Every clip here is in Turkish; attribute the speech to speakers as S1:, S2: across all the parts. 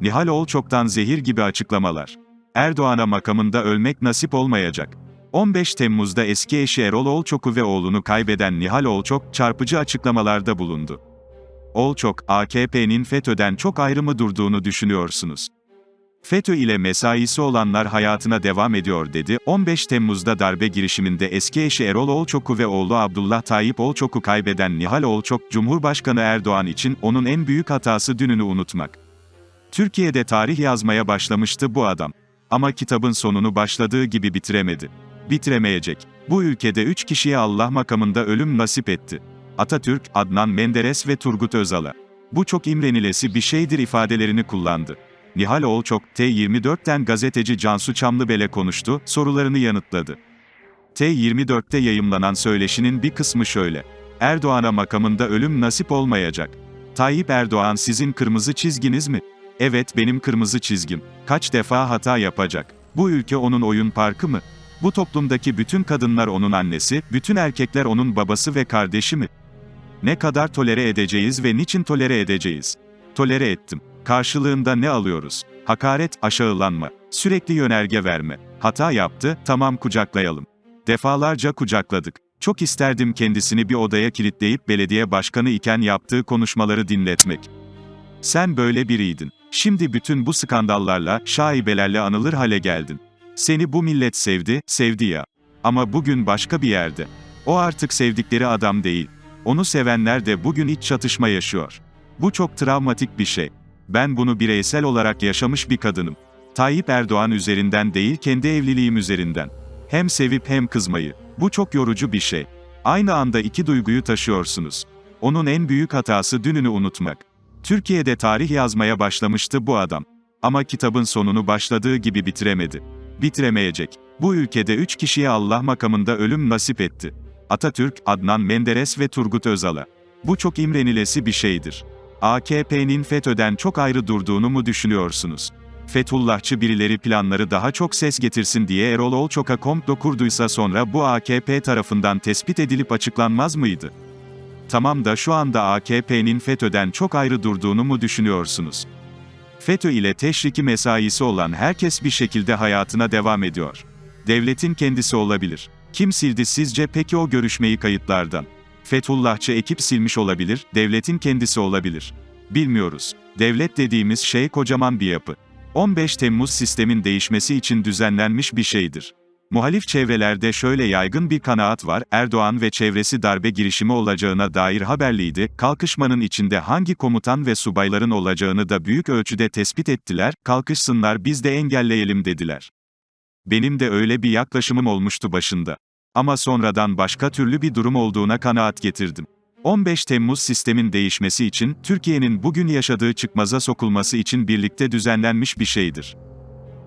S1: Nihal Olçok'tan zehir gibi açıklamalar. Erdoğan'a makamında ölmek nasip olmayacak. 15 Temmuz'da eski eşi Erol Olçok'u ve oğlunu kaybeden Nihal Olçok, çarpıcı açıklamalarda bulundu. Olçok, AKP'nin FETÖ'den çok ayrı mı durduğunu düşünüyorsunuz? FETÖ ile mesaisi olanlar hayatına devam ediyor dedi. 15 Temmuz'da darbe girişiminde eski eşi Erol Olçok'u ve oğlu Abdullah Tayyip Olçok'u kaybeden Nihal Olçok, Cumhurbaşkanı Erdoğan için onun en büyük hatası dününü unutmak. Türkiye'de tarih yazmaya başlamıştı bu adam. Ama kitabın sonunu başladığı gibi bitiremedi. Bitiremeyecek. Bu ülkede üç kişiye Allah makamında ölüm nasip etti. Atatürk, Adnan Menderes ve Turgut Özal'a. Bu çok imrenilesi bir şeydir ifadelerini kullandı. Nihal Olçok, T24'ten gazeteci Cansu Çamlıbel'e konuştu, sorularını yanıtladı. T24'te yayımlanan söyleşinin bir kısmı şöyle. Erdoğan'a makamında ölüm nasip olmayacak. Tayyip Erdoğan sizin kırmızı çizginiz mi? Evet benim kırmızı çizgim. Kaç defa hata yapacak? Bu ülke onun oyun parkı mı? Bu toplumdaki bütün kadınlar onun annesi, bütün erkekler onun babası ve kardeşi mi? Ne kadar tolere edeceğiz ve niçin tolere edeceğiz? Tolere ettim. Karşılığında ne alıyoruz? Hakaret, aşağılanma, sürekli yönerge verme. Hata yaptı, tamam kucaklayalım. Defalarca kucakladık. Çok isterdim kendisini bir odaya kilitleyip belediye başkanı iken yaptığı konuşmaları dinletmek. Sen böyle biriydin. Şimdi bütün bu skandallarla, şaibelerle anılır hale geldin. Seni bu millet sevdi, sevdi ya. Ama bugün başka bir yerde. O artık sevdikleri adam değil. Onu sevenler de bugün iç çatışma yaşıyor. Bu çok travmatik bir şey. Ben bunu bireysel olarak yaşamış bir kadınım. Tayyip Erdoğan üzerinden değil kendi evliliğim üzerinden. Hem sevip hem kızmayı. Bu çok yorucu bir şey. Aynı anda iki duyguyu taşıyorsunuz. Onun en büyük hatası dününü unutmak. Türkiye'de tarih yazmaya başlamıştı bu adam. Ama kitabın sonunu başladığı gibi bitiremedi. Bitiremeyecek. Bu ülkede üç kişiye Allah makamında ölüm nasip etti. Atatürk, Adnan Menderes ve Turgut Özal'a. Bu çok imrenilesi bir şeydir. AKP'nin FETÖ'den çok ayrı durduğunu mu düşünüyorsunuz? Fethullahçı birileri planları daha çok ses getirsin diye Erol Olçok'a komplo kurduysa sonra bu AKP tarafından tespit edilip açıklanmaz mıydı? Tamam da şu anda AKP'nin FETÖ'den çok ayrı durduğunu mu düşünüyorsunuz? FETÖ ile teşriki mesaisi olan herkes bir şekilde hayatına devam ediyor. Devletin kendisi olabilir. Kim sildi sizce peki o görüşmeyi kayıtlardan? Fethullahçı ekip silmiş olabilir, devletin kendisi olabilir. Bilmiyoruz. Devlet dediğimiz şey kocaman bir yapı. 15 Temmuz sistemin değişmesi için düzenlenmiş bir şeydir. Muhalif çevrelerde şöyle yaygın bir kanaat var, Erdoğan ve çevresi darbe girişimi olacağına dair haberliydi, kalkışmanın içinde hangi komutan ve subayların olacağını da büyük ölçüde tespit ettiler, kalkışsınlar biz de engelleyelim dediler. Benim de öyle bir yaklaşımım olmuştu başında. Ama sonradan başka türlü bir durum olduğuna kanaat getirdim. 15 Temmuz sistemin değişmesi için, Türkiye'nin bugün yaşadığı çıkmaza sokulması için birlikte düzenlenmiş bir şeydir.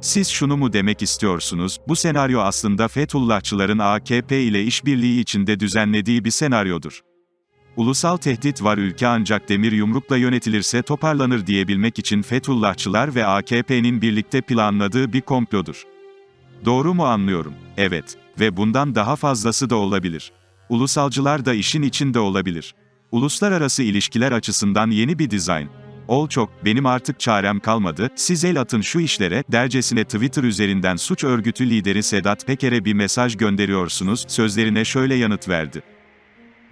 S1: Siz şunu mu demek istiyorsunuz, bu senaryo aslında Fethullahçıların AKP ile işbirliği içinde düzenlediği bir senaryodur. Ulusal tehdit var ülke ancak demir yumrukla yönetilirse toparlanır diyebilmek için Fethullahçılar ve AKP'nin birlikte planladığı bir komplodur. Doğru mu anlıyorum? Evet. Ve bundan daha fazlası da olabilir. Ulusalcılar da işin içinde olabilir. Uluslararası ilişkiler açısından yeni bir dizayn. Ol çok, benim artık çarem kalmadı, siz el atın şu işlere, dercesine Twitter üzerinden suç örgütü lideri Sedat Peker'e bir mesaj gönderiyorsunuz, sözlerine şöyle yanıt verdi.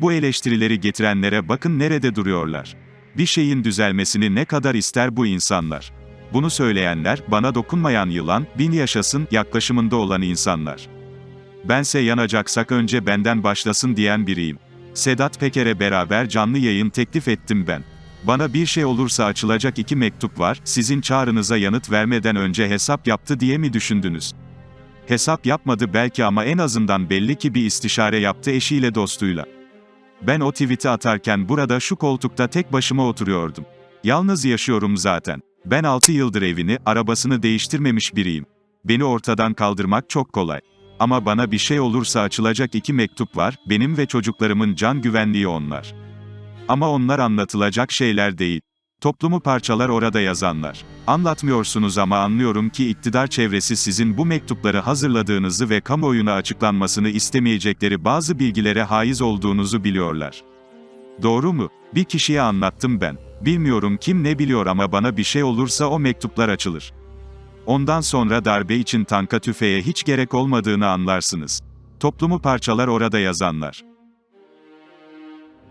S1: Bu eleştirileri getirenlere bakın nerede duruyorlar. Bir şeyin düzelmesini ne kadar ister bu insanlar. Bunu söyleyenler, bana dokunmayan yılan, bin yaşasın, yaklaşımında olan insanlar. Bense yanacaksak önce benden başlasın diyen biriyim. Sedat Peker'e beraber canlı yayın teklif ettim ben. Bana bir şey olursa açılacak iki mektup var, sizin çağrınıza yanıt vermeden önce hesap yaptı diye mi düşündünüz? Hesap yapmadı belki ama en azından belli ki bir istişare yaptı eşiyle dostuyla. Ben o tweet'i atarken burada şu koltukta tek başıma oturuyordum. Yalnız yaşıyorum zaten. Ben 6 yıldır evini, arabasını değiştirmemiş biriyim. Beni ortadan kaldırmak çok kolay. Ama bana bir şey olursa açılacak iki mektup var, benim ve çocuklarımın can güvenliği onlar. Ama onlar anlatılacak şeyler değil. Toplumu parçalar orada yazanlar. Anlatmıyorsunuz ama anlıyorum ki iktidar çevresi sizin bu mektupları hazırladığınızı ve kamuoyuna açıklanmasını istemeyecekleri bazı bilgilere haiz olduğunuzu biliyorlar. Doğru mu? Bir kişiye anlattım ben. Bilmiyorum kim ne biliyor ama bana bir şey olursa o mektuplar açılır. Ondan sonra darbe için tanka tüfeğe hiç gerek olmadığını anlarsınız. Toplumu parçalar orada yazanlar.